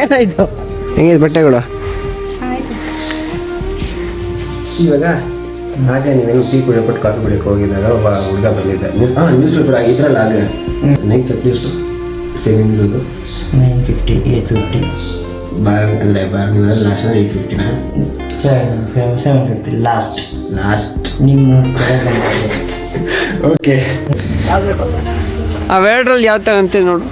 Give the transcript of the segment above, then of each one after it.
ಏನಾಯ್ತು? ಹೆಂಗಿದೆ ಬಟ್ಟೆಗಳು? ಇವಾಗ ಹಾಗೆ ನೀವೇನು ಟೀ ಕುಡಿಯೋಬಿಟ್ಟು ಕಾಫಿ ಕುಡಿಯೋಕೆ ಹೋಗಿದ್ದಾಗ ಒಬ್ಬ ಹುಡುಗ ಬಂದಿದ್ದ. ಹಾಂ ನ್ಯೂಸ್ ಪೇಪರ್ ಇದ್ರಲ್ಲ ಆಗಲೇ. ನೈನ್ ಚಪ್ಪಲಿ ಎಷ್ಟು ಸೇವಿಂಗ್ದು ನೈನ್ ಫಿಫ್ಟಿ ಏಯ್ಟ್ ಫಿಫ್ಟಿ ಬಾರ್ ಅಂದರೆ ಬಾರ್ಗಿನ last eight ಫಿಫ್ಟಿನ seven seven fifty last last ನಿಮ್ಮ ಓಕೆ ಅವೆರಡ್ರಲ್ಲಿ ಯಾವ ತಗಂತೀವಿ ನೋಡು.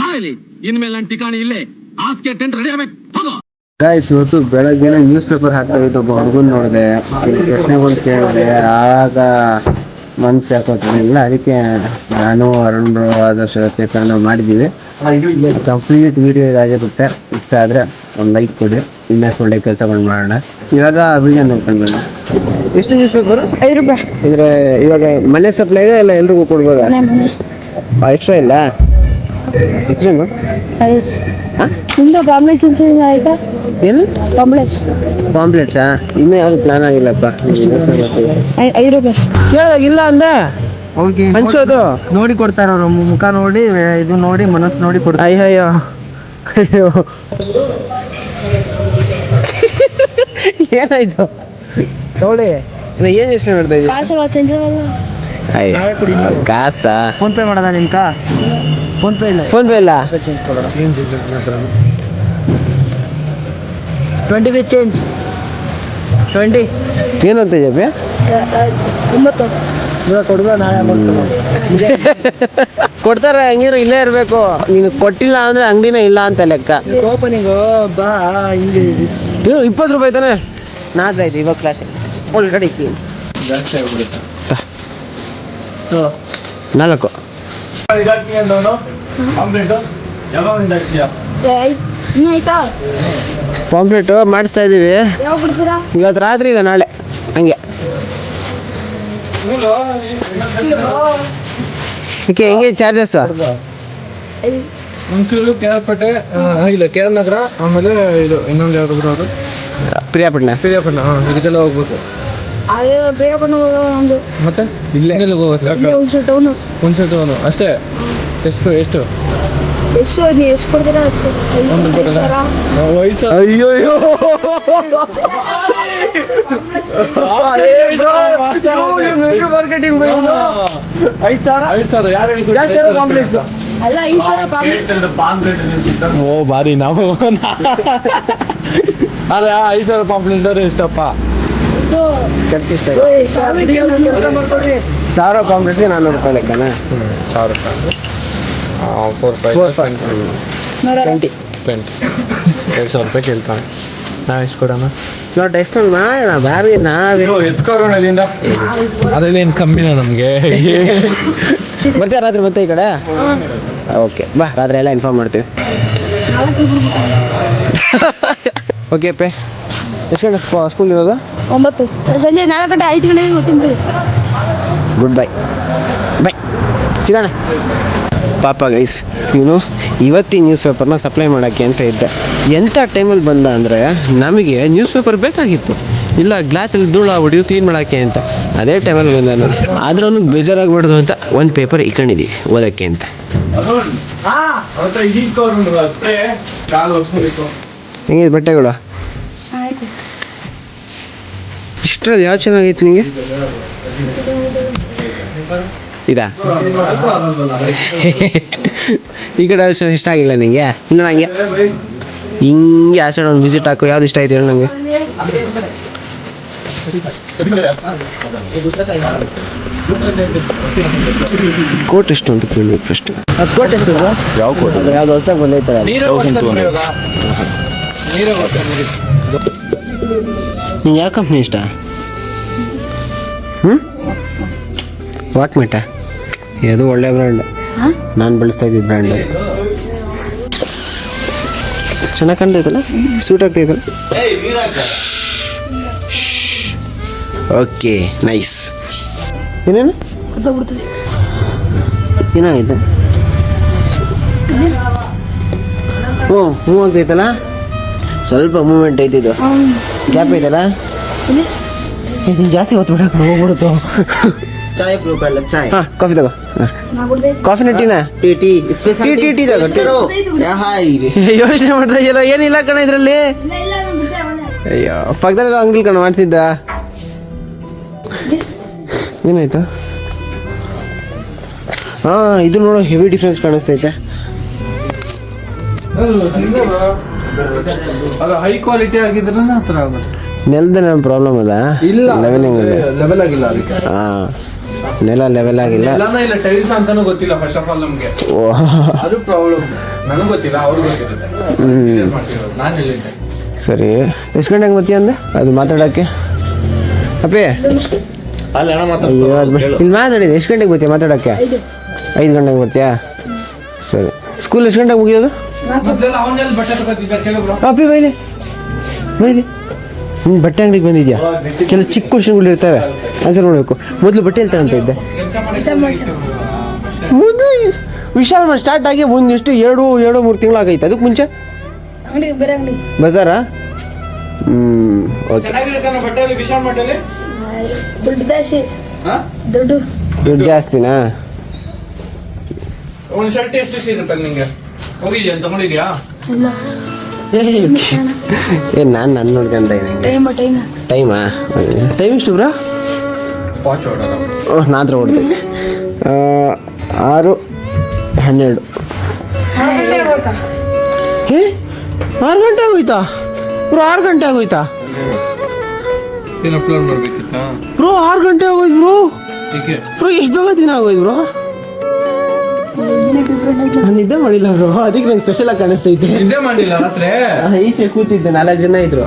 ಬಾಯಲಿ ಇನ್ಮೇಲೆ ನನ್ನ ಠಿಕಾಣಿ ಇಲ್ಲೇ. ಹಾಸಿಗೆ ಟೆಂಟ್ ರೆಡಿ ಆಗ್ಬೇಕು ಹೋಗೋ ಗಾಯ್ಸ್ ಇವತ್ತು ಬೆಳಗ್ಗೆ ನ್ಯೂಸ್ ಪೇಪರ್ ಹಾಕ್ತಾ ಇದ್ದು ಒಬ್ಬ ಹುಡುಗನ್ ನೋಡಿದೆ. ಪ್ರಶ್ನೆಗಳು ಕೇಳಿದೆ. ಆಗ ಮನ್ಸು ಯಾಕೋತಿಲ್ಲ ಅದಕ್ಕೆ ನಾನು ಅರುಣ್ ಆದರ್ಶ ಶೇಖರಣ ನಾವು ಮಾಡಿದ್ದೀವಿ ಕಂಪ್ಲೀಟ್ ವಿಡಿಯೋ ಇದಾಗಿರುತ್ತೆ ಇಷ್ಟ ಆದರೆ ಒಂದು ಲೈಕ್ ಕೊಡಿ. ಇನ್ನಷ್ಟು ಒಳ್ಳೆ ಕೆಲಸಗಳು ಮಾಡೋಣ. ಇವಾಗ ವೀಡಿಯೋ ನೋಡ್ಕೊಂಡು ಬನ್ನಿ. ಎಷ್ಟು ನ್ಯೂಸ್ ಪೇಪರ್ ಐದು ರೂಪಾಯಿ. ಇದ್ರೆ ಇವಾಗ ಮನೆ ಸಪ್ಲೈಗೆ ಇಲ್ಲ ಎಲ್ರಿಗೂ ಕೊಡ್ಬೋದಾ? ಎಕ್ಸ್ಟ್ರಾ ಇಲ್ಲ? ಹೆಸರೇನು? ನಿಮ್ದು ಪಾಂಪ್ಲೆಟ್ ತಿಂತೀನಿ ಆಯ್ತಾ? ಏನು? ಪಾಂಪ್ಲೆಟ್ ಪಾಂಪ್ಲೆಟ್ಸಾ ಇನ್ನೂ ಯಾವುದು ಪ್ಲಾನ್ ಆಗಿಲ್ಲಪ್ಪ? ಐದು ರೂಪಾಯಿ ಕೇಳಿದಾಗಿಲ್ಲ ಅಂದೆ. ಅವ್ರಿಗೆ ಹಂಚೋದು. ನೋಡಿ ಕೊಡ್ತಾರೆ ಅವರು. ಮುಖ ನೋಡಿ ಇದು ನೋಡಿ ಮನಸ್ಸು ನೋಡಿ ಕೊಡ್ತಾರೆ. ಅಯ್ಯೋ ಅಯ್ಯೋ. ಏನಾಯ್ತು? ನೋಡಿ ಇನ್ನು ಏನು ಯೋಚನೆ ಮಾಡ್ತಾ ಇದ್ದೀವಿ ಕಾಸು ಕಾಸ್ತಾ? ಫೋನ್ ಪೇ ಮಾಡದ ನಿಮ್ಕ? ಫೋನ್ ಪೇ ಇಲ್ಲ. ಫೋನ್ ಪೇ ಇಲ್ಲ. ಚೇಂಜ್ ಕೊಡೋಣ. ಟ್ವೆಂಟಿ ವಿತ್ ಚೇಂಜ್ ಟ್ವೆಂಟಿ ಏನಂತ ಜಪಿ ಒಂಬತ್ತು ಇವಾಗ ಕೊಡುವ ನಾಳೆ ಕೊಡ್ತಾರೆ ಹಂಗಿದ್ರೆ ಇಲ್ಲೇ ಇರಬೇಕು. ನೀನು ಕೊಟ್ಟಿಲ್ಲ ಅಂದ್ರೆ ಅಂಗಡಿನೇ ಇಲ್ಲ ಅಂತ ಲೆಕ್ಕ. ಓಪನಿಂಗು ಬಾ ಹಿಂಗೆ ಇದು. ಇಪ್ಪತ್ತು ರೂಪಾಯಿ ತಾನೆ? ನಾಲ್ಕೈದು ಇವಾಗ ಕ್ಲಾಸ್ ಒಳಗಡೆ ನಾಲ್ಕು. ಇನ್ನು ಆಯ್ತಾ ಪಾಂಪ್ಲೆಟ್ ಮಾಡಿಸ್ತಾ ಇದ್ದೀವಿ ಯಾವಾಗ ಬಿಡ್ತೀರಾ? ಇವತ್ತು ರಾತ್ರಿ ಇಲ್ಲ ನಾಳೆ. ಹಂಗೆ. ಓಕೆ ಹೆಂಗೆ ಚಾರ್ಜಸ್ ಮನ್ಸೂರು ಕೇರಳಪೇಟೆ ಇಲ್ಲ ಕೇರಳ ನಗರ ಆಮೇಲೆ ಇದು ಇನ್ನೊಂದು ಯಾವ್ದು ಬರೋದು ಪ್ರಿಯಾಪಟ್ಟಣ. ಪ್ರಿಯಾಪಟ್ಟಣ ಹಾಂ ಇದಕ್ಕೆಲ್ಲ ಹೋಗ್ಬೇಕು. ಅದೇ ಬೇಗ ಬಂದು ಒಂದು ಮತ್ತೆ? ಇಲ್ಲೇ. ಟೌನು ಟೌನು ಅಷ್ಟೇ? ಎಷ್ಟು ಎಷ್ಟು? ಎಷ್ಟು? ನೀವು ಎಷ್ಟು ಕೊಡ್ತೀರಾ? ಅಷ್ಟು. ಐದು ಸಾವಿರ. ಅಯ್ಯೋ ಐದು ಸಾವಿರ. ಯಾರು ಅಲ್ಲ ಐದು ಸಾವಿರ ಪಾಂಪ್ಲೆಟ್ ಓ ಬಾರಿ. ನಾವು ಅಲ್ಲ ಐದು ಸಾವಿರ ಪಾಂಪ್ಲೆಂಟ್ ಎಷ್ಟಪ್ಪ? ಸಾವಿರ ಪಾಂಪ್ಲೆಟ್ಗೆ ನಾನ್ನೂರು ರೂಪಾಯಿ ಲೆಕ್ಕನ ಸಾವಿರ ರೂಪಾಯಿ ಫೋರ್ ಫೈವ್ ಟ್ವೆಂಟಿ ಟ್ವೆಂಟಿ ಎರಡು ಸಾವಿರ ರೂಪಾಯಿ ಕೇಳ್ತಾನೆ ನಾವು ಎಷ್ಟು ಕೊಡೋಣ? ನೋಡಿ ಎಷ್ಟೊಂದು ಮಾಡೋಣ ಬಾರಿ ನಾವೇ. ಎತ್ಕೋರೋಣ ಇಲ್ಲಿಂದ? ಅದ್ರಲ್ಲೇನು ಕಮ್ಮಿನ ನಮಗೆ? ಬರ್ತೀಯ ರಾತ್ರಿ ಮತ್ತೆ ಈ ಕಡೆ? ಓಕೆ ಬಾ ರಾತ್ರಿ ಎಲ್ಲ ಇನ್ಫಾರ್ಮ್ ಮಾಡ್ತೀವಿ. ಓಕೆ ಪೇ ಎಷ್ಟು ಗಂಟೆ ಸ್ಕೂಲ್ ಇರೋದು? ಒಂಬತ್ತು. ಸಂಜೆ ನಾಲ್ಕು ಗಂಟೆ ಐದು ಗಂಟೆಗೆ ಗೊತ್ತಿಂತ ಗುಡ್ ಬೈ ಬೈ ಸಿಗೋಣ. ಪಾಪ ಗೈಸ್ ಇವನು ಇವತ್ತಿನ ನ್ಯೂಸ್ ಪೇಪರ್ನ ಸಪ್ಲೈ ಮಾಡೋಕ್ಕೆ ಅಂತ ಇದ್ದೆ. ಎಂಥ ಟೈಮಲ್ಲಿ ಬಂದ ಅಂದರೆ ನಮಗೆ ನ್ಯೂಸ್ ಪೇಪರ್ ಬೇಕಾಗಿತ್ತು. ಇಲ್ಲ ಗ್ಲಾಸಲ್ಲಿ ಧೂಳು ಹೊಡಿದು ಕ್ಲೀನ್ ಮಾಡೋಕ್ಕೆ ಅಂತ. ಅದೇ ಟೈಮಲ್ಲಿ ಬಂದ ನಾನು. ಆದ್ರೂ ಅವ್ನಿಗೆ ಬೇಜಾರಾಗ್ಬಾರ್ದು ಅಂತ ಒಂದು ಪೇಪರ್ ಇಟ್ಕೊಂಡಿದ್ದೀವಿ ಓದೋಕ್ಕೆ ಅಂತ. ಹೆಂಗಿದೆ ಬಟ್ಟೆಗಳು? ಇಷ್ಟರಲ್ಲಿ ಯಾವ ಚೆನ್ನಾಗೈತೆ ನಿಮಗೆ ಇದಾ? ಈ ಕಡೆ ಅಷ್ಟು ಇಷ್ಟ ಆಗಿಲ್ಲ ನಿಮಗೆ ಇಲ್ಲ ನಂಗೆ? ಹಿಂಗೆ ಆ ಸೈಡ್ ಒಂದು ವಿಸಿಟ್ ಹಾಕು ಯಾವ್ದು ಇಷ್ಟ ಆಯ್ತು ಹೇಳಿ ನನಗೆ ಕೋಟ್ ಎಷ್ಟು ಅಂತ ಕೇಳಬೇಕು ಫಸ್ಟ್ ಅದು ಕೋಟ್ ಎಷ್ಟು ಯಾವ ಕೋಟ್? ಯಾವ್ದು ಹೊಸ್ದಾಗ ಬಂದೈತಲ್ಲ ನಿಂಗೆ ಯಾವ ಕಂಪ್ನಿ ಇಷ್ಟ? ಹ್ಞೂ ವಾಕ್ಮೇಟ ಇದು ಒಳ್ಳೆ ಬ್ರ್ಯಾಂಡ್ ನಾನು ಬಳಸ್ತಾ ಇದ್ದಿದ್ದು ಬ್ರ್ಯಾಂಡ್ ಚೆನ್ನಾಗಿ ಕಾಣ್ತೈತಲ್ಲ ಸೂಟ್ ಆಗ್ತೈತಲ್ಲ ಓಕೆ ನೈಸ್ ಏನೇನು? ಏನಾಗೈತೆ ಓ ಮೂವ್ ಆಗ್ತೈತಲ್ಲ ಸ್ವಲ್ಪ ಮೂಮೆಂಟ್ ಐತಿದು ಗ್ಯಾಪ್ ಐತಲ್ಲ ಇದು. ಜಾಸ್ತಿ ಹೊತ್ತು ಬಿಡಕ್ಕೆ ಹೋಗ್ಬಿಡುತ್ತು ಚಾಯ್ ಬೇಕಲ್ಲ ಚಾಯ್. ಹಾಂ ಕಾಫಿ ತಗೋ. Coffee Tina? Tea tea. Special tea, tea, tea ತಗೋ, ಯೋಚನೆ ಮಾಡ್ತಾ ಇದೆಯಲ್ಲ ಏನಿಲ್ಲ ಕಣ ಇದರಲ್ಲಿ? ಅಯ್ಯೋ ಪಕ್ಕದಲ್ಲಿ ಅಂಗಡಿ ಕಣ ಮಾಡ್ತಿದ್ದ. ಏನಾಯ್ತು? ಹಾಂ ಇದು ನೋಡೋ ಹೆವಿ ಡಿಫ್ರೆನ್ಸ್ ಕಾಣಿಸ್ತೈತೆ. ಅದು ಹೈ ಕ್ವಾಲಿಟಿ ಆಗಿದ್ರೆ ಆ ಥರ ಆಗುತ್ತೆ. ನೆಲದ ಪ್ರಾಬ್ಲಮ್ ಅದ? ಇಲ್ಲ ಲೆವೆಲಿಂಗ್ ಲೆವೆಲ್ ಆಗಿಲ್ಲ ಅದಕ್ಕೆ. ಹಾಂ ನೆಲ ಲೆವೆಲ್ ಆಗಿಲ್ಲ. ಎಲ್ಲಾನ ಇಲ್ಲ ಟೈಲ್ಸ್ ಅಂತಾನೂ ಗೊತ್ತಿಲ್ಲ ಫಸ್ಟ್ ಆಫ್ ಆಲ್ ನಮಗೆ. ಓ. ಅದು ಪ್ರಾಬ್ಲಮ್ ನನಗೆ ಗೊತ್ತಿಲ್ಲ ಅವ್ರಿಗೆ ಗೊತ್ತಿರುತ್ತೆ. ಹ್ಮ್. ನಾನು ಹೇಳಿದ್ದೆ. ಸರಿ. ಎಷ್ಟು ಗಂಟೆಗೆ ಮತ್ತೆ ಅಂದೆ? ಅದು ಮಾತಾಡೋಕ್ಕೆ? ಅಪ್ಪಿ. ಅಲ್ಲಿ ಹಣ ಅಯ್ಯೋ ಅದು ಬಿಡು. ಇಲ್ಲಿ ಮಾತಾಡಿದೆ ಎಷ್ಟು ಗಂಟೆಗೆ ಬರ್ತೀಯ ಮಾತಾಡೋಕ್ಕೆ? ಐದು ಗಂಟೆಗೆ ಬರ್ತೀಯಾ? ಸರಿ. ಸ್ಕೂಲ್ ಎಷ್ಟು ಗಂಟೆಗೆ ಮುಗಿಯೋದು? ಅಪ್ಪಿ ಬೈಲಿ. ಬೈಲಿ. ಹ್ಞೂ ಬಟ್ಟೆ ಅಂಗಡಿಗೆ ಬಂದಿದ್ಯಾ? ಕೆಲವು ಚಿಕ್ಕ ಕ್ವಶನ್ಗಳು ಇರ್ತವೆ. ಆನ್ಸರ್ ಮಾಡಬೇಕು ಮೊದಲು ಬಟ್ಟೆ ಎಲ್ಲಿ ತಗೊಂತ ಇದ್ದೆ? ಮೊದಲು ವಿಶಾಲ್ ಮಾಡಿ ಸ್ಟಾರ್ಟ್ ಆಗಿ ಒಂದಿಷ್ಟು ಎಷ್ಟು ಎರಡು ಎರಡು ಮೂರು ತಿಂಗಳು ಆಗೈತೆ. ಅದಕ್ಕೆ ಮುಂಚೆ? ಬಜಾರಾ? ಹ್ಞೂ ಓಕೆ. ದುಡ್ಡು ಜಾಸ್ತಿ. ಹಾ? ದುಡ್ಡು. ದುಡ್ಡು ಜಾಸ್ತಿನಾ? ಒಂದು ಶರ್ಟ್ ಎಷ್ಟು ಸಿಗುತ್ತೆ ನಿಂಗೆ? ಹೋಗಿದ್ಯಾ? ತಗೊಂಡಿದ್ಯಾ ಇಲ್ಲ. ಏ ನಾನು ನನ್ನ ನೋಡ್ಕೊಂತ ಇದ್ದೀನಿ ಟೈಮ್ ಟೈಮ್ ಟೈಮಾ ಟೈಮ್ ಎಷ್ಟು ಬ್ರಾ? ವಾಚ್ ಹೊಡೋದು ಓಹ್ ನಾ ಹತ್ರ ಹೊಡ್ದೆ ಆರು ಹನ್ನೆರಡು. ಏ ಆರು ಗಂಟೆ ಆಗೋಯ್ತಾ? ಬ್ರೋ ಆರು ಗಂಟೆ ಆಗೋಯ್ತಾ? ಏನು ಅಪ್ಲೋಡ್ ಮಾಡ್ಬೇಕಿತ್ತಾ? ಬ್ರೋ ಆರು ಗಂಟೆ ಆಗೋಯ್ತು ಬ್ರೋ. ಬ್ರೋ ಎಷ್ಟು ಬೇಗ ದಿನ ಆಗೋಯ್ತು ಬ್ರೋ? ನಾನು ನಿದ್ದೆ ಮಾಡಿಲ್ಲ ಬ್ರೋ. ಅದಕ್ಕೆ ನಂಗೆ ಸ್ಪೆಷಲ್ ಆಗಿ ಕಾಣಿಸ್ತೈತೆ ನಿದ್ದೆ ಮಾಡಿಲ್ಲ ರಾತ್ರಿ? ಈಚೆ ಕೂತಿದ್ದೆ ನಾಲ್ಕು ಜನ ಇದ್ರು.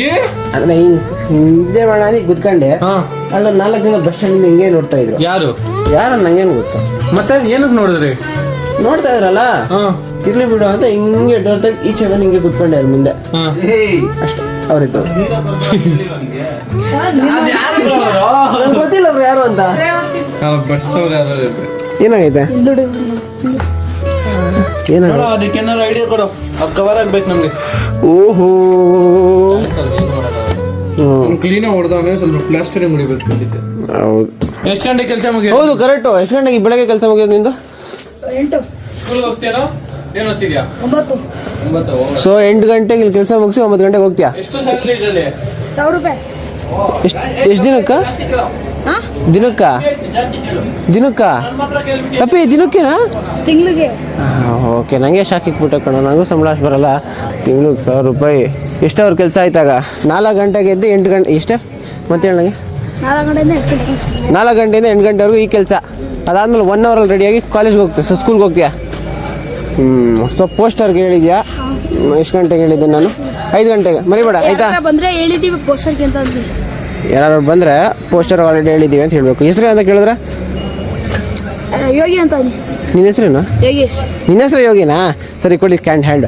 ಏ? ಅಂದ್ರೆ ಹಿಂಗ್ ಹಿಂಗ್ ನಿದ್ದೆ ಮಾಡೋಣ ಅಂತ ಕುತ್ಕೊಂಡೆ ಹಾ. ಅಲ್ಲ ನಾಲ್ಕು ಜನ ಬಸ್ ಸ್ಟ್ಯಾಂಡ್ ಹಿಂಗೆ ನೋಡ್ತಾ ಇದ್ರು. ಯಾರು? ಯಾರು ನಂಗೇನು ಗೊತ್ತು? ಮತ್ತೆ ಏನಕ್ಕೆ ನೋಡಿದ್ರಿ? ನೋಡ್ತಾ ಇದ್ರಲ್ಲ? ಹಾ. ಇರ್ಲಿ ಬಿಡು ಅಂತ ಹಿಂಗೆ ಡೋರ್ ಡೋರ್ತಾಗ ಈಚೆ ಬಂದು ಹಿಂಗೆ ಕುತ್ಕೊಂಡೆ ಅಲ್ಲಿ ಮುಂದೆ. ಹಾ. ಅಷ್ಟೇ ಅವ್ರಿತ್ತು ಗೊತ್ತಿಲ್ಲ ಅವ್ರು ಯಾರು ಅಂತ. ಬಸ್ ಅವ್ರು ಯಾರು ಏನಾಗೈತೆ? ಏನಾಗ ಐಡಿಯಾ ಕೊಡು. ಅದು ಕವರ್ ಆಗ್ಬೇಕು ನಮಗೆ. ಓಹೋ. ಕ್ಲೀನ್ ಹೊಡೆದವನೇ ಸ್ವಲ್ಪ ಮುಡಿಬೇಕು ಹೌದು. ಎಷ್ಟು ಗಂಟೆ ಕೆಲಸ ಮುಗಿಯೋದು? ಹೌದು ಕರೆಕ್ಟು ಎಷ್ಟು ಗಂಟೆಗೆ ಬೆಳಗ್ಗೆ ಕೆಲಸ ಮುಗಿಯೋದು ನಿಂದು? ಎಂಟು. ಸ್ಕೂಲ್ ಹೋಗ್ತೀಯಾ? ಏನು ಓದ್ತಿದ್ಯಾ? ಒಂಬತ್ತು. ಒಂಬತ್ತು ಸೊ ಎಂಟು ಗಂಟೆಗೆ ಇಲ್ಲಿ ಕೆಲಸ ಮುಗಿಸಿ ಒಂಬತ್ತು ಗಂಟೆಗೆ ಹೋಗ್ತೀಯಾ? ಎಷ್ಟು ಸ್ಯಾಲ್ರಿ ಸಾವಿರ ರೂಪಾಯಿ. ಎಷ್ಟು ಎಷ್ಟು ದಿನಕ್ಕ? ಹಾ? ದಿನಕ್ಕ? ದಿನಕ್ಕ? ಅಪ್ಪಿ ದಿನಕ್ಕೇನಾ? ತಿಂಗಳಿಗೆ. ಓಕೆ. ನನಗೆ ಶಾಕ್ ಕಣೋ. ನನಗೂ ಸಂಬಳ ಬರಲ್ಲ. ತಿಂಗ್ಳಿಗೆ ಸಾವಿರ ರೂಪಾಯಿ. ಎಷ್ಟು ಅವ್ರ ಕೆಲಸ ಆಯ್ತಾಗ? ನಾಲ್ಕು ಗಂಟೆಗೆ ಎದ್ದು ಎಂಟು ಗಂಟೆ ಎಷ್ಟೇ? ಮತ್ತೆ ಹೇಳಿ ನನಗೆ ನಾಲ್ಕು ಗಂಟೆಯಿಂದ ಎಂಟು ಗಂಟೆವರೆಗೂ ಈ ಕೆಲಸ. ಅದಾದಮೇಲೆ ಒನ್ ಅವರಲ್ಲಿ ರೆಡಿಯಾಗಿ ಕಾಲೇಜ್ಗೆ ಹೋಗ್ತೀಯ ಸೊ ಸ್ಕೂಲ್ಗೆ ಹೋಗ್ತೀಯಾ? ಹ್ಞೂ ಸೊ ಪೋಸ್ಟರ್ಗೆ ಹೇಳಿದ್ಯಾ? ಎಷ್ಟು ಗಂಟೆಗೆ ಹೇಳಿದ್ದೆ ನಾನು? ಐದು ಗಂಟೆಗೆ. ಮರಿಬೇಡ ಆಯ್ತಾ? ಬಂದರೆ ಹೇಳಿದೀವಿ ಪೋಸ್ಟರ್ಗೆ ಅಂತ ಯಾರು ಬಂದರೆ ಪೋಸ್ಟರ್ ಆಲ್ರೆಡಿ ಹೇಳಿದ್ದೀವಿ ಅಂತ ಹೇಳಬೇಕು. ಹೆಸರು ಅಂತ ಕೇಳಿದ್ರೆ? ಯೋಗಿ ಅಂತ ನಿನ್ನ ಹೆಸರೇನು? ಯೋಗೇಶ್. ನಿನ್ನ ಹೆಸರು ಯೋಗಿನಾ? ಸರಿ ಕೊಡಿ ಕ್ಯಾಂಡ್ ಹ್ಯಾಂಡ್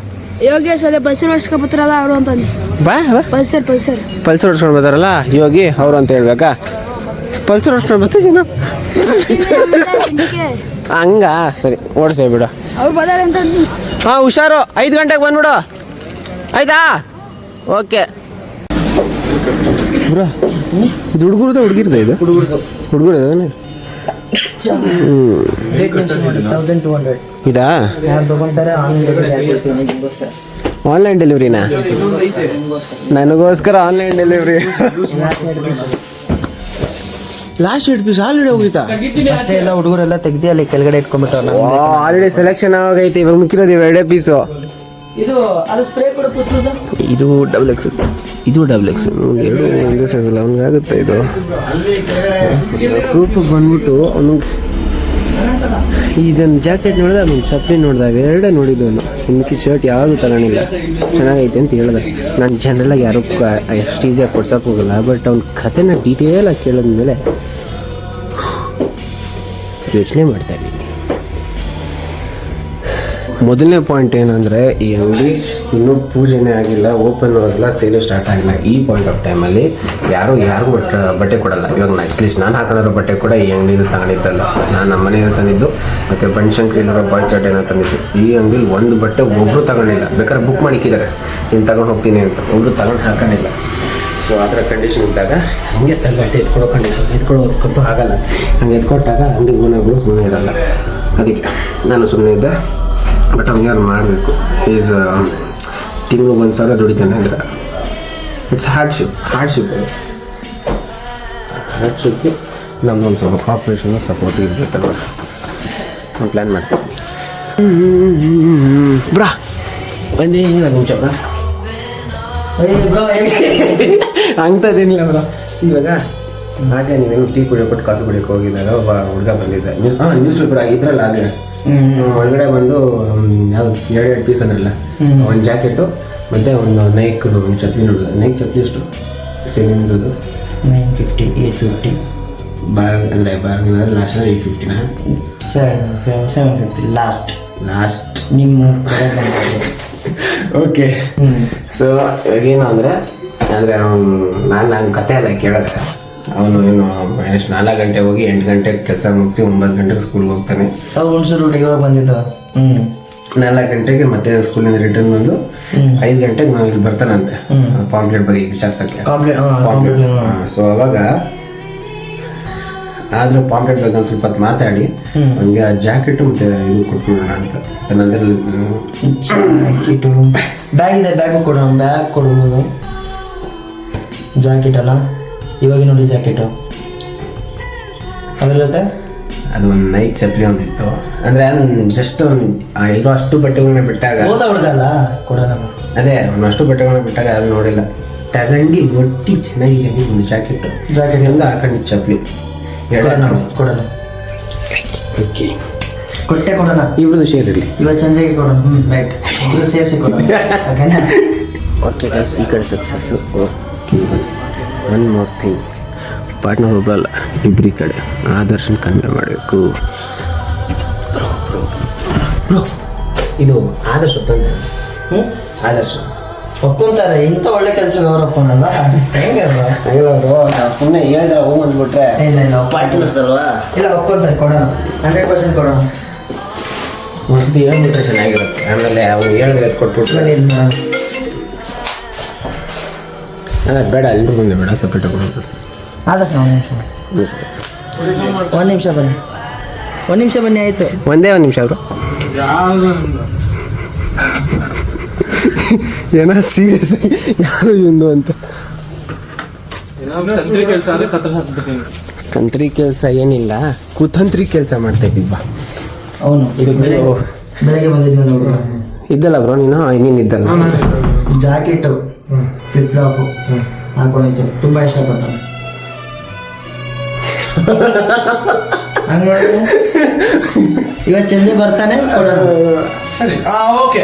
ಯೋಗೇಶ್ ಅದೇ ಬಸ್ಸರ್ ಬರ್ತಾರಲ್ಲ ಅವರು ಅಂತ ಬಾ ಪಲ್ಸರ್ ಪಲ್ಸರ್. ಪಲ್ಸರ್ ಹೊಡ್ಸ್ಕೊಂಡು ಬರ್ತಾರಲ್ಲ ಯೋಗಿ ಅವರು ಅಂತ ಹೇಳ್ಬೇಕಾ? ಪಲ್ಸರ್ ಹೊಡ್ಸ್ಕೊಂಡು ಬರ್ತೀವಿ ಜನ ಹಂಗ? ಸರಿ ಓಡಿಸಿ ಬಿಡು. ಅವ್ರು ಬರ್ತಾರೆ ಅಂತ ಹಾಂ ಹುಷಾರು. ಐದು ಗಂಟೆಗೆ ಬಂದ್ಬಿಡು. ಆಯ್ತಾ? ಓಕೆ. ಬ್ರೋ ಇದು ಹುಡುಗರದ ಹುಡುಗಿರ್ದ ಇದು? ಹುಡುಗರದ. ಇದಾ? ಆನ್ಲೈನ್ ಡೆಲಿವರಿನಾ ನನಗೋಸ್ಕರ online delivery last eight piece already ಹೋಗಿತ್ತಾ ಅಷ್ಟೇ ಎಲ್ಲ ಹುಡುಗರೆಲ್ಲ ತೆಗ್ದು ಅಲ್ಲಿ ಕೆಳಗಡೆ ಇಟ್ಕೊಂಡ್ಬಿಟ್ಟು ಆಲ್ರೆಡಿ ಸೆಲೆಕ್ಷನ್ ಆಗೈತೆ ಇವಾಗ ಮಿಕ್ಕಿರೋದು ಎರಡೇ ಪೀಸು ಇದು ಅದು ಸ್ಪ್ರೇ ಕೂಡ ಪುತ್ರು ಸರ್? ಇದು ಡಬಲ್ ಎಕ್ಸ್ ಇದು ಡಬಲ್ ಎಕ್ಸ್ ಎರಡು ಒಂದೇ ಸೈಜ್ ಅವ್ನಿಗೆ ಆಗುತ್ತೆ ಇದು. ಪ್ರೂಫ್ ಬಂದ್ಬಿಟ್ಟು ಅವನಿಗೆ ಇದನ್ನು ಜಾಕೆಟ್ ನೋಡಿದೆ ಅದೊಂದು ಚಪ್ಪಲಿ ನೋಡಿದಾಗ ಎರಡೇ ನೋಡಿದ್ದು ಅವನು. ಇನ್ಕಿ ಶರ್ಟ್ ಯಾವುದು ತಗೊಂಡಿಲ್ಲ ಚೆನ್ನಾಗೈತೆ ಅಂತ ಹೇಳಿದೆ. ನಾನು ಜನರಲಾಗಿ ಯಾರು ಎಷ್ಟು ಈಸಿಯಾಗಿ ಕೊಡ್ಸೋಕೆ ಹೋಗಲ್ಲ ಬಟ್ ಅವ್ನ ಕಥೆನ ಡೀಟೇಲಾಗಿ ಕೇಳಿದ್ಮೇಲೆ ಯೋಚನೆ ಮಾಡ್ತಾ ಇದ್ದೀನಿ. ಮೊದಲನೇ ಪಾಯಿಂಟ್ ಏನಂದರೆ ಈ ಅಂಗಡಿ ಇನ್ನೂ ಪೂಜೆನೇ ಆಗಿಲ್ಲ ಓಪನ್ ಆಗಿಲ್ಲ ಸೇಲು ಸ್ಟಾರ್ಟ್ ಆಗಿಲ್ಲ. ಈ ಪಾಯಿಂಟ್ ಆಫ್ ಟೈಮಲ್ಲಿ ಯಾರು ಯಾರಿಗೂ ಬಟ್ಟೆ ಕೊಡಲ್ಲ. ಇವಾಗ ನಾನು ಅಟ್ಲೀಸ್ಟ್ ನಾನು ಹಾಕೊಂಡಿರೋ ಬಟ್ಟೆ ಕೂಡ ಈ ಅಂಗಡಿಯಿಂದ ತಗೊಂಡಿದ್ದಲ್ಲ. ನಾನು ನಮ್ಮ ಮನೆಯಲ್ಲಿ ತಂದಿದ್ದು, ಮತ್ತು ಇಲ್ಲಿರೋ ಬಾಯ್ ಚಡ್ಡೆನ ತಂದಿದ್ದು. ಈ ಅಂಗಡಿಲಿ ಒಂದು ಬಟ್ಟೆ ಒಬ್ಬರು ತಗೊಂಡಿಲ್ಲ. ಬೇಕಾದ್ರೆ ಬುಕ್ ಮಾಡಿಕ್ಕಿದ್ದಾರೆ. ನೀನು ತಗೊಂಡು ಹೋಗ್ತೀನಿ ಅಂತ. ಒಬ್ಬರು ತಗೊಂಡು ಹಾಕೊಂಡಿಲ್ಲ. ಸೊ ಆ ಥರ ಕಂಡೀಷನ್ ಇದ್ದಾಗ ಹಂಗೆ ಬಟ್ಟೆ ಎತ್ಕೊಳ್ಳೋ ಕಂಡೀಷನ್ ಎತ್ಕೊಳ್ಳೋದಕ್ಕಂತೂ ಆಗಲ್ಲ. ಹಂಗೆ ಎತ್ಕೊಟ್ಟಾಗ ಅಂಗಡಿ ಓನರ್ಗಳು ಸುಮ್ಮನೆ ಇರಲ್ಲ. ಅದಕ್ಕೆ ನಾನು ಸುಮ್ಮನೆ ಇದ್ದೆ. ಬಟ್ ಯಾರು ಮಾಡಬೇಕು. ಈಸ್ ತಿಂಗಳಿಗೆ ಒಂದು ಸಾವಿರ ದುಡಿತಾನೆ ಅಂದರೆ ಇಟ್ಸ್ ಹಾರ್ಡ್ಶಿಪ್ ಹಾರ್ಡ್ಶಿಪ್ ಹಾರ್ಡ್ಶಿಪ್ಗೆ ನಮ್ದೊಂದು ಸ್ವಲ್ಪ ಕಾಪ್ರೇಷನ್ ಸಪೋರ್ಟ್ ಇರಬೇಕಲ್ವ? ನಾನು ಪ್ಲ್ಯಾನ್ ಮಾಡ್ತೀನಿ. ಬ್ರಾ ಬಂದೇ ಒಂದು ನಿಮಿಷ ಬ್ರಾ. ಹಂಗ್ತದೇನಿಲ್ಲ ಬ್ರಾ ಇವಾಗ ಹಾಗೆ ನೀವೇನು ಟೀ ಕುಡಿಯೋಕೊಟ್ಟು ಕಾಫಿ ಕುಡಿಯೋಕೆ ಹೋಗಿದ್ದಾಗ ಒಬ್ಬ ಹುಡುಗ ಬಂದಿದ್ದೆ. ನ್ಯೂಸ್ ಹಾಂ ನ್ಯೂಸ್ ಪೇಪರ್ ಇದ್ರಲ್ಲ ಹಾಗೆ ಒಳಗಡೆ ಬಂದು ಯಾವ್ದು ಎರಡು ಎರಡು ಪೀಸ್ ಅಂದ್ರಲ್ಲ ಒಂದು ಜಾಕೆಟು ಮತ್ತು ಒಂದು ನೈಕ್ದು ಒಂದು ಚಪ್ಲಿ ನೋಡಿದ. ನೈಕ್ ಚಪ್ಲಿ ಎಷ್ಟು? ಸೆಕೆಂಡ್ದು ನೈನ್ ಫಿಫ್ಟಿ ಏಯ್ಟ್ ಫಿಫ್ಟಿ ಬಾರ್ ಅಂದರೆ ಬಾರ್ಗಿನ last eight ಫಿಫ್ಟಿನ seven seven fifty last last ನಿಮ್ಮ ಓಕೆ ಸೊ ಏನು ಅಂದರೆ ಅಂದರೆ ನಾನು ನಾನು ಕತೆ ಎಲ್ಲ ಕೇಳಿದೆ ಅವನು ಏನು ಎಷ್ಟು ನಾಲ್ಕು ಗಂಟೆ ಹೋಗಿ ಎಂಟು ಗಂಟೆಗೆ ಕೆಲಸ ಮುಗಿಸಿ ಒಂಬತ್ತು ಗಂಟೆಗೆ ಸ್ಕೂಲ್ಗೆ ಹೋಗ್ತಾನೆ. ಅವು ಹುಣಸೂರು ಬಂದಿದ್ದು? ಹ್ಞೂ ನಾಲ್ಕು ಗಂಟೆಗೆ ಮತ್ತೆ ಸ್ಕೂಲಿಂದ ರಿಟರ್ನ್ ಬಂದು ಐದು ಗಂಟೆಗೆ ನಾವು ಇಲ್ಲಿ ಬರ್ತಾನಂತೆ. ಪಾಂಪ್ಲೆಟ್ ಬಗ್ಗೆ ವಿಚಾರಿಸಕ್ಕೆ. ಕಾಂಪ್ಲೇಟ್ ಸೊ ಅವಾಗ ಆದರೂ ಪಾಂಪ್ಲೆಟ್ ಬಗ್ಗೆ ಒಂದು ಸ್ವಲ್ಪ ಹೊತ್ತು ಮಾತಾಡಿ ನನಗೆ ಆ ಜಾಕೆಟು ಮತ್ತು ಇದು ಕೊಟ್ಬಿಡೋಣ ಅಂತ. ಏನಂದ್ರೆ ಜಾಕೆಟು ಬ್ಯಾಗ್ ಇದೆ ಬ್ಯಾಗು ಕೊಡೋಣ ಬ್ಯಾಗ್ ಕೊಡ್ಬೋದು. ಜಾಕೆಟ್ ಅಲ್ಲ? ಇವಾಗ ನೋಡಿ ಜಾಕೆಟು. ಅದ್ರ ಜೊತೆ ಅದು ಒಂದು ನೈಟ್ ಚಪ್ಪಲಿ ಒಂದಿತ್ತು ಅಂದರೆ ಅದು ಜಸ್ಟ್ ಒಂದು ಇರೋ ಅಷ್ಟು ಬಟ್ಟೆಗಳನ್ನ ಬಿಟ್ಟಾಗ ಹೋದ ಹುಡುಗಲ್ಲ? ಕೊಡೋಣ ಅದೇ ಅವ್ನು ಅಷ್ಟು ಬಟ್ಟೆಗಳನ್ನ ಬಿಟ್ಟಾಗ ಅದು ನೋಡಿಲ್ಲ. ತಗಂಡಿ ಒಟ್ಟಿ ಚೆನ್ನಾಗಿದೆ ಒಂದು ಜಾಕೆಟ್. ಜಾಕೆಟ್. ಒಂದು ಹಾಕೊಂಡಿದ್ದು ಚಪ್ಪಲಿ. ಕೊಡೋಣ ಕೊಡೋಣ. ಓಕೆ ಕೊಟ್ಟೆ ಕೊಡೋಣ. ಇಬ್ಬರದು ಶೇರ್ ಇರಲಿ. ಇವತ್ತು ಸಂಜೆಗೆ ಕೊಡೋಣ. ಹ್ಞೂ ರೈಟ್ ಇಬ್ಬರು ಸೇರಿಸಿ ಕೊಡೋಣ. ಓಕೆ ಈ ಕಡೆ success okay one more thing partner ಒಬ್ಬರಲ್ಲ ಇಬ್ಬರಿ ಕಡೆ. ಆದರ್ಶನ ಕಡಿಮೆ ಮಾಡಬೇಕು. ಬ್ರೋ ಬ್ರೋ ಬ್ರೋ ಇದು ಆದರ್ಶ ತಂದೆ. ಹ್ಞೂ ಆದರ್ಶ. ಒಪ್ಕೊಂತಾರೆ ಇಂಥ ಒಳ್ಳೆ ಕೆಲಸ ಅವರಪ್ಪನಲ್ಲ ಹೆಂಗೆ ಅಲ್ವಾ ಹಂಗಲ್ಲ ಬ್ರೋ ಸುಮ್ಮನೆ ಹೇಳಿದ್ರೆ ಹೂ ಅಂದ್ಬಿಟ್ರೆ ಇಲ್ಲ ಇಲ್ಲ ಪಾರ್ಟ್ನರ್ಸ್ ಅಲ್ವಾ? ಇಲ್ಲ ಒಪ್ಕೊಂತಾರೆ ಕೊಡೋಣ. ಹಂಡ್ರೆಡ್ ಪರ್ಸೆಂಟ್ ಕೊಡೋಣ. ಒಂದ್ಸತಿ ಹೇಳ್ಬಿಟ್ರೆ ಚೆನ್ನಾಗಿರುತ್ತೆ. ಆಮೇಲೆ ಅವ್ರು ಹೇಳಿದ್ರೆ ಕೊಟ್ಬಿಟ್ರೆ. ಇಲ್ಲ ಅಲ್ಲ ಬೇಡ ಎಲ್ಲರೂ ಬಂದೆ ಬೇಡ ಸಪ್ರೇಟ್ ಕೊಡೋದು ಆದರ್ಶ ಒಂದು ನಿಮಿಷ. ಒಂದು ನಿಮಿಷ ಬನ್ನಿ. ಒಂದು ನಿಮಿಷ ಬನ್ನಿ ಆಯಿತು. ಒಂದೇ ಒಂದು ನಿಮಿಷ ಅವರು. ಏನೋ ಸೀರಿಯಸ್ ಯಾರು ಇಂದು ಅಂತ. ತಂತ್ರಿ ಕೆಲಸ ಏನಿಲ್ಲ. ಕುತಂತ್ರಿ ಕೆಲಸ ಮಾಡ್ತಾ ಇದ್ದೀವಿ ಅವನು. ಇದು ಬೆಳಗ್ಗೆ ಬಂದಿದ್ದ ಇದ್ದಲ್ಲ ಬ್ರೋ ನೀನು? ನೀನು ಇದ್ದಲ್ಲ ಜಾಕೆಟು. ಫ್ಲಿಪ್ ಫ್ಲಾಪು ಹಾಕೊಂಡಿದ್ದು ತುಂಬ ಇಷ್ಟಪಟ್ಟ ಇವತ್ತು ಚಂದೆ ಬರ್ತಾನೆ ಕೊಡೋಣ. ಸರಿ. ಆ ಓಕೆ.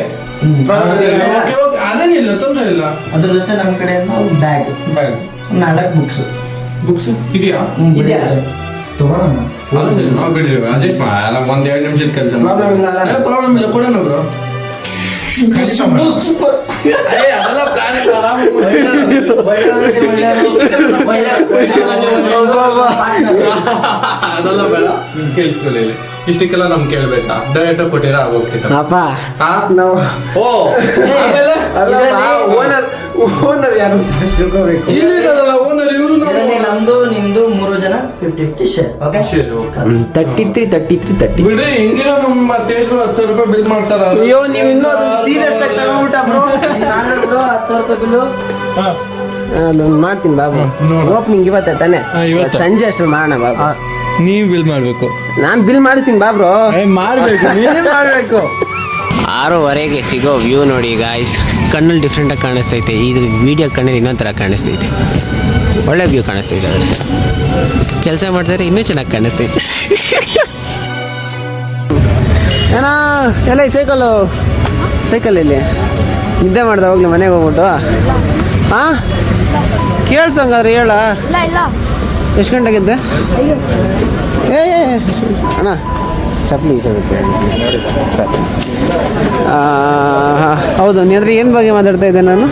Okay okay. ಅದೇನಿಲ್ಲ ತೊಂದರೆ ಇಲ್ಲ. ಅದ್ರ ಜೊತೆ ನಮ್ಮ ಕಡೆಯಿಂದ ಬ್ಯಾಗ್ ಬ್ಯಾಗ್ ನಾಲ್ಕು ಬುಕ್ಸ್ ಬುಕ್ಸ್ ಇದೆಯಾ? ಇದೆಯಾ ತಗೊಳ್ಳೋಣ ನಾವು ಬಿಡ್ರಿ ಅಡ್ಜಸ್ಟ್ ಮಾಡ. ಒಂದ್ ಎರಡು ನಿಮಿಷದ ಕೆಲಸ ಪ್ರಾಬ್ಲಮ್ ಇಲ್ಲ ಪ್ರಾಬ್ಲಮ್ ಇಲ್ಲ. ಕೊಡೋಣ ಬ್ರೋ. ಅದೆಲ್ಲ ಪ್ಲಾನ್ ಅದೆಲ್ಲ ಬೇಡ ನೀನ್ ಕೇಳಿಸ್ಕೊಳ್ಳಿ ಇಲ್ಲಿ. ಇಷ್ಟಕ್ಕೆಲ್ಲ ನಮ್ ಕೇಳ್ಬೇಕಾ? ಡೈರೆಕ್ಟರ್ ಕೊಟ್ಟಿರ? ಅಪ್ಪ. ಆಪ್ ನಾವು ಓ ಆಮೇಲೆ? ಓನರ್ ಓನರ್ ಯಾರು ಅಂತ ತಿಳ್ಕೋಬೇಕು. ಇಲ್ಲಿರೋದಲ್ಲ ಓನರ್ ಇವರು ಇದರಲ್ಲಿ ನಮ್ದು ನಿಮ್ದು ಮೂರು ಜನ ಫಿಫ್ಟಿ ಫಿಫ್ಟಿ ಶೇರ್ ಓಕೆ ಸರಿ okay thirty three thirty three thirty ಬಿಡ್ರಿ ಹಿಂಗಿರೋ ನಮ್ಮ ಹತ್ತು ಸಾವಿರ ರೂಪಾಯಿ ಬಿಲ್ ಮಾಡ್ತಾರ. ಅಯ್ಯೋ ನೀವು ಇನ್ನೂ ಸೀರಿಯಸ್ ಆಗಿ ತಗೊಂಡ್ಬಿಟ್ಟ ಬ್ರೋ ಬಿಡು ಹತ್ತು ಸಾವಿರ ರೂಪಾಯಿ ಬಿಲ್ಲು. ನಾನು ಮಾಡ್ತೀನಿ ಬಾಬು. ನೋಡು. ಓಪನಿಂಗ್ ಇವತ್ತೆ ತಾನೆ? ಇವತ್ತೇ. ಸಂಜೆ ಅಷ್ಟು ಮಾಡೋಣ ಬಾಬು. ನೀವ್ ಬಿಲ್ ಮಾಡ್ಬೇಕು. ನಾನು ಬಿಲ್ ಮಾಡಿಸ್ತೀನಿ ಬಾ ಬ್ರೋ. ಮಾಡ್ಬೇಕು. ನೀವೇ ಮಾಡ್ಬೇಕು. ಆರೂವರೆಗೆ ಸಿಗೋ ವ್ಯೂ ನೋಡಿ ಗಾಯ್ಸ್ ಕಣ್ಣಲ್ಲಿ ಡಿಫ್ರೆಂಟಾಗಿ ಕಾಣಿಸ್ತೈತೆ. ಇದು ವಿಡಿಯೋ ಕಣ್ಣಲ್ಲಿ ಇನ್ನೊಂದು ಥರ ಕಾಣಿಸ್ತೈತೆ. ಒಳ್ಳೆ ವ್ಯೂ ಕಾಣಿಸ್ತೈತೆ ಆದರೆ ಕೆಲಸ ಮಾಡಿದ್ರೆ ಇನ್ನೂ ಚೆನ್ನಾಗಿ ಕಾಣಿಸ್ತೈತೆ. ಏನೋ ಎಲ್ಲ ಈ ಸೈಕಲ್ಲು ಸೈಕಲ್ ಇಲ್ಲಿ. ನಿದ್ದೆ ಮಾಡ್ದೆ ಹೋಗ್ಲಿ ಮನೆಗೆ ಹೋಗ್ಬಿಟ್ಟು. ಹಾಂ ಕೇಳ್ಸಂಗಾದ್ರೆ ಹೇಳ. ಇಲ್ಲ ಇಲ್ಲ. ಎಷ್ಟು ಗಂಟೆಗಿದ್ದೆ? ಏ ಏ, ಅಣ್ಣ. ಚಪ್ಪಲಿ ಸಿಗುತ್ತೆ ಸರಿ ಹೌದು ನೀ ಅಂದರೆ ಏನು ಬಗ್ಗೆ ಮಾತಾಡ್ತಾ ಇದ್ದೆ ನಾನು?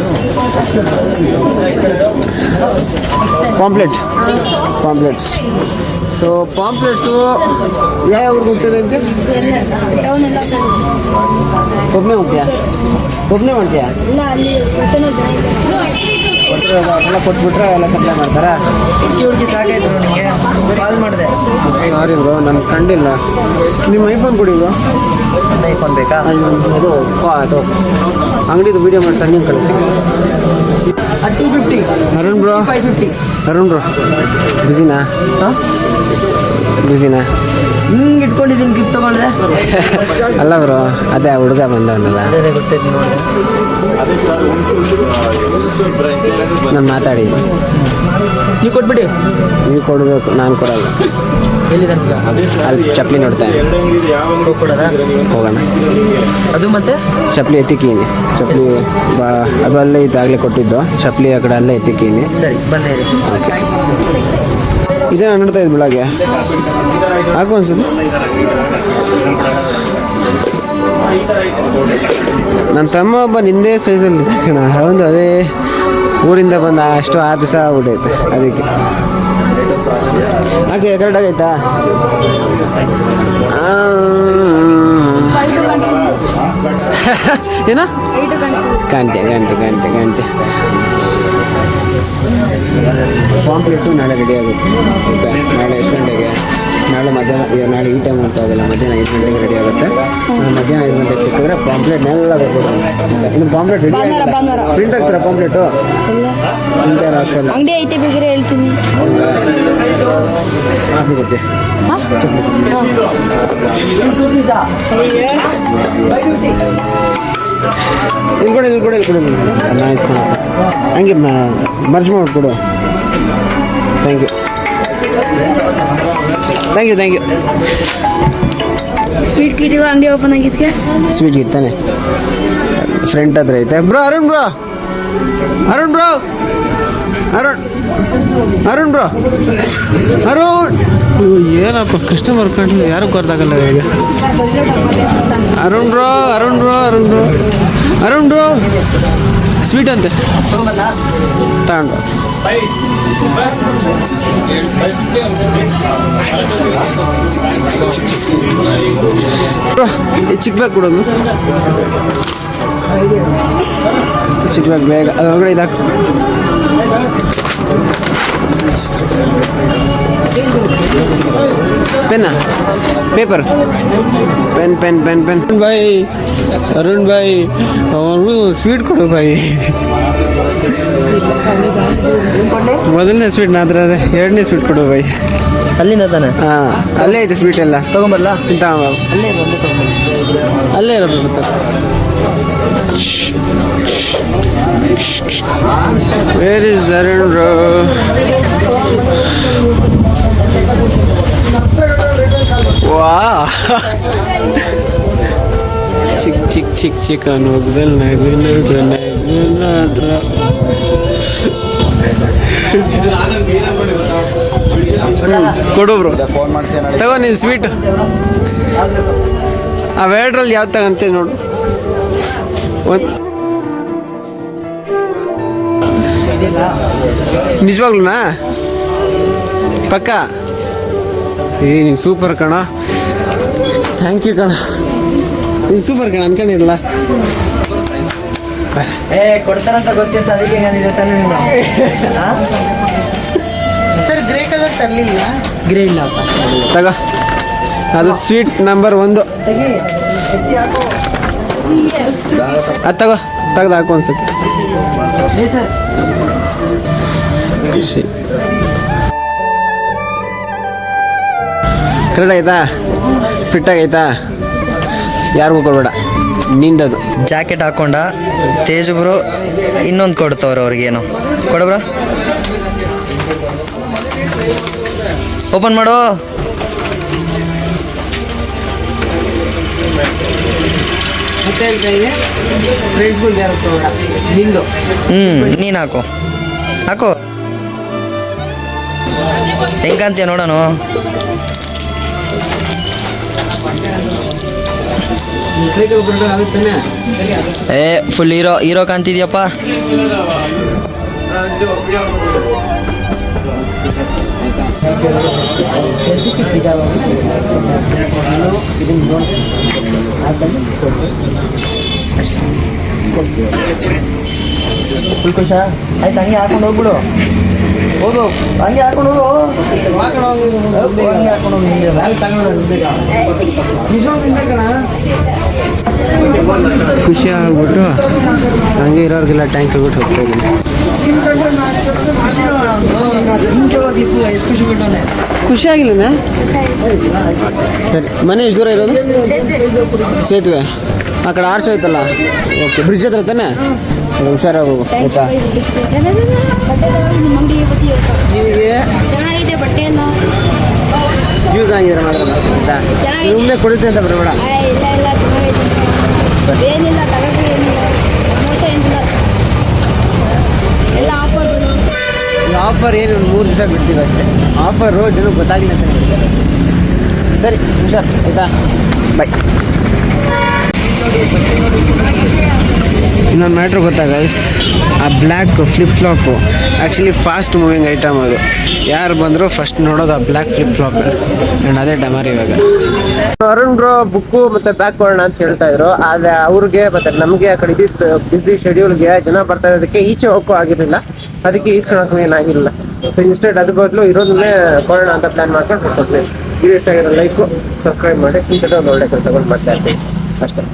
ಪಾಂಪ್ಲೆಟ್ ಪಾಂಪ್ಲೆಟ್ಸ್ ಸೊ ಪಾಂಪ್ಲೆಟ್ಸು ಯಾವ ಗೊತ್ತಿದೆ ಅಂತೆ? ಒಬ್ಬನೇ ಹೋಗ್ತೀಯಾ ಒಬ್ಬನೇ ಮಾಡ್ತೀಯಾ? ಇದೆ ಕೊಟ್ಬಿಟ್ರೆ ಎಲ್ಲ ಸಪ್ಲೈ ಮಾಡ್ತಾರಾ? ಹುಡುಗಿ ಹುಡುಗಿ ಸಾಕಾಯ್ತು ನಿಮಗೆ ಕಾಲ್ ಮಾಡಿದೆ. ಸಾರಿ ಬ್ರೋ ನಾನು ಕಂಡಿಲ್ಲ ನಿಮ್ಮ ಐಫೋನ್ ಕೊಡಿ ಬ್ರೋ ಅಂತ ಐಫೋನ್ ಬೇಕಾ? ಅದು ಅದು. ಅಂಗಡಿದು ವಿಡಿಯೋ ಮಾಡಿ ಸಣ್ಣ ಕಳಿಸಿ? Two fifty Arun bro. Five fifty Arun bro ಬಿಸಿನಾ ಬಿಸಿನಾ ಹಿಂಗೆ ಇಟ್ಕೊಂಡಿದ್ದೀನಿ ಗಿಫ್ಟ್ ತೊಗೊಂಡ್ರೆ. ಅಲ್ಲ ಬ್ರೋ ಅದೇ ಹುಡುಗ ಬಂದವನಲ್ಲ. ನಾನು ಮಾತಾಡಿ. ನೀವು ಕೊಟ್ಬಿಡಿ. ನೀವು ಕೊಡಬೇಕು ನಾನು ಕೊಡಲ್ಲ. ಅಲ್ಲಿ ಚಪ್ಪಲಿ ನೋಡ್ತಾನೆ ಕೊಡೋದ ಹೋಗೋಣ. ಅದು ಮತ್ತೆ? ಚಪ್ಪಲಿ ಎತ್ತಿಕೀನಿ ಚಪ್ಪಲಿ ಬಾ ಅದು ಅಲ್ಲೇ ಇದಾಗಲೇ ಕೊಟ್ಟಿದ್ದು. ಚಪ್ಪಲಿ ಆ ಕಡೆ ಅಲ್ಲೇ ಎತ್ತಿಕೀನಿ ಸರಿ ಬಂದೇ ಇರಿ ಇದೇ ನೋಡ್ತಾ ಇದ್ದು ಬೆಳಗ್ಗೆ. ಹಾಕು ಅನ್ಸುತ್ತೆ? ನನ್ನ ತಮ್ಮ ಒಬ್ಬ ನಿಂದೇ ಸೈಜಲ್ಲಿ ಇದೆ ಕಣ. ಒಂದು ಅದೇ. ಊರಿಂದ ಬಂದ ಅಷ್ಟು ಆರು ದಿವಸ ಆಗ್ಬಿಟ್ಟೈತೆ ಅದಕ್ಕೆ. ಹಾಗೆ ಕರೆಕ್ಟ್ ಆಗೈತಾ. ಏನ? ಗಂಟೆ ಗಂಟೆ ಗಂಟೆ ಗಂಟೆ. ಪಾಂಪ್ಲೆಟ್ಟು ನಾಳೆ ರೆಡಿ ಆಗುತ್ತೆ. ನಾಳೆ ಎಷ್ಟು ಗಂಟೆಗೆ? ನಾಳೆ ಮಧ್ಯಾಹ್ನ ಈಗ ನಾಳೆ ಈ ಟೈಮ್ ಅಂತ ಆಗಲ್ಲ. ಮಧ್ಯಾಹ್ನ ಐದು ಗಂಟೆಗೆ ರೆಡಿ ಆಗುತ್ತೆ. ಮಧ್ಯಾಹ್ನ ಐದು ಗಂಟೆಗೆ ಸಿಕ್ಕಿದ್ರೆ ಪಾಂಪ್ಲೆಟ್ನೆಲ್ಲ ಬರ್ಬೋದು. ಆಯ್ತಾ ಇನ್ನು ಪಾಂಪ್ಲೆಟ್ ರೆಡಿ. ಪ್ರಿಂಟ್ ಹಾಕ್ಸ್ರ ಪಾಂಪ್ಲೆಟು ಪ್ರಿಂಟ್ ಹಾಕ್ಸಲ್ಲ ಅಂಗಡಿ ಐತೆ ಬೇಕಾದ್ರೆ ಹೇಳ್ತೀನಿ. ಕೊಡ್ತೀವಿ ಇಲ್ಲಿ ಕೊಡು ಇಲ್ಲಿ ಕೊಡು ಇಲ್ಲಿ ಕೊಡು ನಾ ಇಸ್ಕೊಂಡು ಹಂಗೆ ಮರ್ಜ್ ಮಾಡಿಕೊಡು. Thank you thank you thank you sweet ಕಿಟಿವ ಅಂಗಡಿ ಓಪನ್ ಆಗಿದ್ಕೆ ಸ್ವೀಟ್ ಇರ್ತಾನೆ ಫ್ರೆಂಟ್ ಹತ್ರ ಐತೆ. Bro Arun bro Arun bro Arun. Arun bro Arun. ಏನಪ್ಪ ಕಸ್ಟಮರ್ ಕಂಡು ಯಾರು ಗೊತ್ತಾಗಲ್ಲ ಈಗ. Arun bro Arun bro Arun bro Arun bro sweet ಅಂತೆ. ತಗೊಂಡು. ಬ್ರೋ ಈ ಚಿಕ್ಕ ಬ್ಯಾಗ್ ಕೊಡೋದು ಚಿಕ್ಕ ಬ್ಯಾಗ್ ಬೇಗ. ಅದರೊಳಗಡೆ ಇದಾಕು. ಪೆನ್ನ paper pen pen pen pen bye Arun bye ಅವ್ರಿಗೂ ಸ್ವೀಟ್ ಕೊಡು ಬೈ ಮೊದಲನೇ ಸ್ವೀಟ್ ನಾ ಹತ್ರ ಅದೇ ಎರಡನೇ ಸ್ವೀಟ್ ಕೊಡು ಬೈ ಅಲ್ಲಿಂದ ತಾನೆ? ಹಾಂ ಅಲ್ಲೇ ಐತೆ ಸ್ವೀಟ್ ಎಲ್ಲ. ತಗೊಂಬರ್ಲಾ? ಇಂತ ಅಲ್ಲೇ ಅಲ್ಲೇ ಇರಬೇಕು ವೇರ್ ಇಸ್ ಅರುಣ್ ಬ್ರೋ ವಾ ಚಿಕ್ ಚಿಕ್ ಚಿಕ್ ಚಿಕ್ಕ ನಗುದಲ್ಲಿ ನಗು ನಗು ನಗು, ನಾಡ್ರ. ಕೊಡು ಬ್ರೋ. ತಗೋ ನೀನು ಸ್ವೀಟ್ ಅವೆರಡರಲ್ಲಿ ಯಾವ್ದು ತಗಂತೆ ನೋಡು. ಒಂದು ನಿಜವಾಗ್ಲೂನಾ? ಪಕ್ಕ. ಏ ನೀನು ಸೂಪರ್ ಕಣ. ಥ್ಯಾಂಕ್ ಯು ಕಣ. ನೀನು ಸೂಪರ್ ಕಣ ಅನ್ಕೊಂಡಿರಲ್ಲ ಏ ಕೊಡ್ತಾರಂತ ಗೊತ್ತಿತ್ತು ಅದಕ್ಕೆ ನಾನಿದೆ ತಾನೇ ನೀನು ಸರ್ ಗ್ರೇ ಕಲರ್ ತರಲಿಲ್ಲ ಗ್ರೇ ಇಲ್ಲ ತಗೋ. ಅದು ಸ್ವೀಟ್ ನಂಬರ್ ಒಂದು. ತೆಗಿ. ಎತ್ತಿ ಹಾಕು. ಅದು ತಗೋ. ತೆಗ್ದು ಹಾಕು ಅನ್ಸುತ್ತೆ ಖುಷಿ ಆಯ್ತಾ? ಫಿಟ್ ಆಗೈತಾ ಯಾರಿಗೂ ಕೊಡ್ಬೇಡ. ನಿಂದದು. ಜಾಕೆಟ್ ಹಾಕೊಂಡ ತೇಜ್ ಬ್ರೋ ಇನ್ನೊಂದು ಕೊಡ್ತವ್ರು ಅವ್ರಿಗೇನು. ಕೊಡಬ್ರ ಓಪನ್ ಮಾಡು. ಹ್ಞೂ ನೀನು ಹಾಕು. ಹಾಕು. ಹೆಂಗಂತೀಯ ನೋಡೋಣ ಏ ಫುಲ್ ಹೀರೋ ಹೀರೋ ಕಾಣ್ತಿದ್ಯಪ್ಪ. ಫುಲ್ ಖುಷ? ಆಯ್ತು ಹಂಗೆ ಹಾಕೊಂಡು ಹೋಗ್ಬಿಡು. ಹೋಗು. ಹಂಗೆ ಹಾಕೊಂಡು ಹೋಗು. ಹಂಗೆ ಹಾಕೊಂಡು ಹೋಗು ಹಿಂಗೆ ಖುಷಿ ಆಗ್ಬಿಟ್ಟು ಹಂಗೆ ಇರೋರಿಗೆಲ್ಲ ಟ್ಯಾಂಕ್ಸ್ ಹೋಗ್ಬಿಟ್ಟು ಹೋಗ್ತಾ ಇದ್ದೀನಿ. ಖುಷಿ ಆಗಿಲ್ಲ ಸರಿ. ಮನೆ ಎಷ್ಟು ದೂರ ಇರೋದು? ಸೇತುವೆ. ಆ ಕಡೆ ಆರ್ಸೋ ಐತಲ್ಲ ಓಕೆ. ಬ್ರಿಡ್ಜ್ ಹತ್ರ ತಾನೆ? ಹುಷಾರಾಗಿ ಆಯ್ತಾ ಚೆನ್ನಾಗಿದೆ ಯೂಸ್ ಆಗಿದ್ರೆ ಮಾತ್ರ ಆಯ್ತಾ? ಚೆನ್ನಾಗಿದೆ. ಸುಮ್ಮನೆ ಕೊಡುತ್ತೆ ಅಂತ ಬರಬೇಡ. ಏನಿಲ್ಲ ಆಫರ್ ಏನು ಒಂದು ಮೂರು ದಿವಸ ಬಿಡ್ತೀವಿ ಅಷ್ಟೇ. ಆಫರ್ ರೋಜ್ ಏನು ಗೊತ್ತಾಗಿಲ್ಲ ಅಂತ ಹೇಳ್ತಾರೆ. ಸರಿ ಹುಷಾರ್ ಆಯ್ತಾ? ಬಾಯ್ ಇನ್ನೊಂದು ಮ್ಯಾಟ್ರ್ ಗೊತ್ತಾ ಗೈಸ್ ಆ black flip flop actually fast moving item ಅದು. ಯಾರು ಬಂದರೂ ಫಸ್ಟ್ ನೋಡೋದು ಆ ಬ್ಲ್ಯಾಕ್ ಫ್ಲಿಪ್ ಫ್ಲಾಪ್ ಆ್ಯಂಡ್ ಅದೇ ಡಮರ್ ಇವಾಗ. ಅರುಣ್ ಬ್ರೋ ಬುಕ್ಕು ಮತ್ತು ಬ್ಯಾಕ್ ಕೊಡೋಣ ಅಂತ ಹೇಳ್ತಾ ಇದ್ರು. ಆದರೆ ಅವ್ರಿಗೆ ಮತ್ತು ನಮಗೆ ಆ ಕಡೆ ಇದ್ದಿದ್ದು ಬಿಸಿ ಶೆಡ್ಯೂಲ್ಗೆ ಜನ ಬರ್ತಾ ಇರೋದಕ್ಕೆ ಈಚೆ ಹೋಗಕ್ಕೂ ಆಗಿರಲಿಲ್ಲ. ಅದಕ್ಕೆ ಈಸ್ಕೊಳಕ್ಕೂ ಏನಾಗಿರಲಿಲ್ಲ ಸೊ ಇನ್ಸ್ಟೆಡ್ ಅದ್ರ ಬದಲು ಇರೋದನ್ನೇ ಕೊಡೋಣ ಅಂತ ಪ್ಲ್ಯಾನ್ ಮಾಡ್ಕೊಂಡು ಕೊಡ್ತೀನಿ ಇದು ಇಷ್ಟ ಆಗಿರೋ ಲೈಕು ಸಬ್ಸ್ಕ್ರೈಬ್ ಮಾಡಿ ಒಂದು ಒಳ್ಳೆ ಕೆಲಸಗಳು ಮಾಡ್ತಾ ಇರ್ತೀನಿ ಅಷ್ಟೇ.